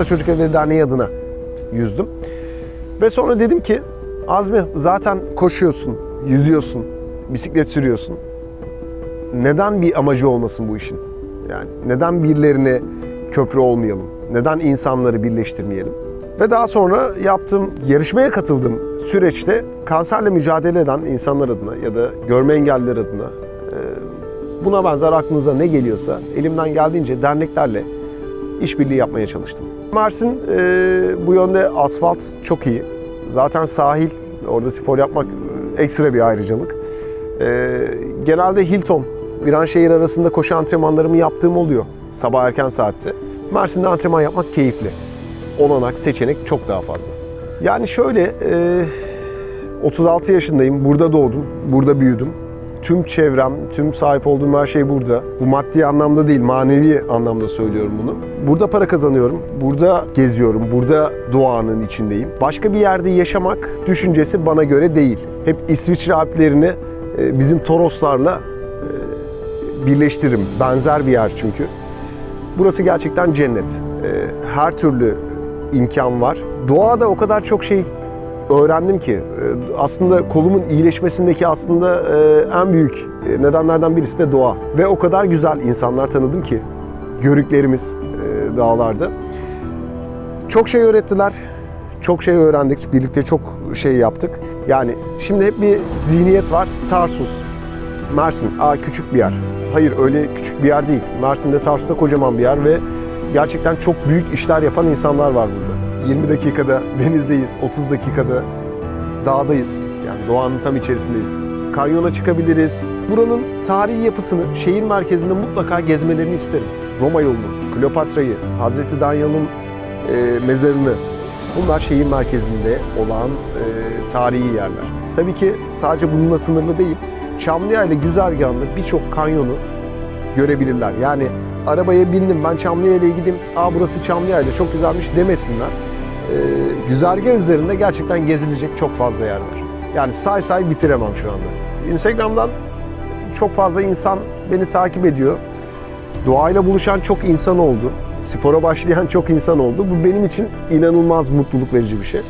Hasta Çocuk Evleri Derneği adına yüzdüm. Ve sonra dedim ki Azmi zaten koşuyorsun, yüzüyorsun, bisiklet sürüyorsun. Neden bir amacı olmasın bu işin? Yani neden birilerine köprü olmayalım? Neden insanları birleştirmeyelim? Ve daha sonra yaptığım, yarışmaya katıldığım süreçte kanserle mücadele eden insanlar adına ya da görme engelliler adına buna benzer aklınıza ne geliyorsa elimden geldiğince derneklerle işbirliği yapmaya çalıştım. Mersin e, bu yönde asfalt çok iyi. Zaten sahil, orada spor yapmak e, ekstra bir ayrıcalık. E, genelde Hilton, Viranşehir arasında koşu antrenmanlarımı yaptığım oluyor sabah erken saatte. Mersin'de antrenman yapmak keyifli. Olanak, seçenek çok daha fazla. Yani şöyle, e, 36 yaşındayım, burada doğdum, burada büyüdüm. Tüm çevrem, tüm sahip olduğum her şey burada. Bu maddi anlamda değil, manevi anlamda söylüyorum bunu. Burada para kazanıyorum, burada geziyorum, burada doğanın içindeyim. Başka bir yerde yaşamak düşüncesi bana göre değil. Hep İsviçre Alplerini e, bizim Toroslarla e, birleştiririm. Benzer bir yer çünkü. Burası gerçekten cennet. E, Her türlü imkan var. Doğada o kadar çok şey öğrendim ki e, aslında kolumun iyileşmesindeki aslında e, en büyük e, nedenlerden birisi de doğa. Ve o kadar güzel insanlar tanıdım ki görüklerimiz dağlarda. Çok şey öğrettiler. Çok şey öğrendik. Birlikte çok şey yaptık. Yani şimdi hep bir zihniyet var. Tarsus, Mersin, aa küçük bir yer. Hayır öyle küçük bir yer değil. Mersin'de Tarsus'ta kocaman bir yer ve gerçekten çok büyük işler yapan insanlar var burada. 20 dakikada denizdeyiz, 30 dakikada dağdayız. Yani doğanın tam içerisindeyiz. Kanyona çıkabiliriz. Buranın tarihi yapısını şehir merkezinde mutlaka gezmelerini isterim. Roma yolunu, Kleopatra'yı, Hazreti Danyal'ın e, mezarını. Bunlar şehir merkezinde olan e, tarihi yerler. Tabii ki sadece bununla sınırlı değil. Çamlıyayla güzergahında birçok kanyonu görebilirler. Yani arabaya bindim ben Çamlıyaya'ya gideyim. Aa burası Çamlıyayla çok güzelmiş demesinler. Ee, güzergah üzerinde gerçekten gezilecek çok fazla yer var. Yani say say bitiremem şu anda. Instagram'dan çok fazla insan beni takip ediyor. Doğayla buluşan çok insan oldu. Spora başlayan çok insan oldu. Bu benim için inanılmaz mutluluk verici bir şey.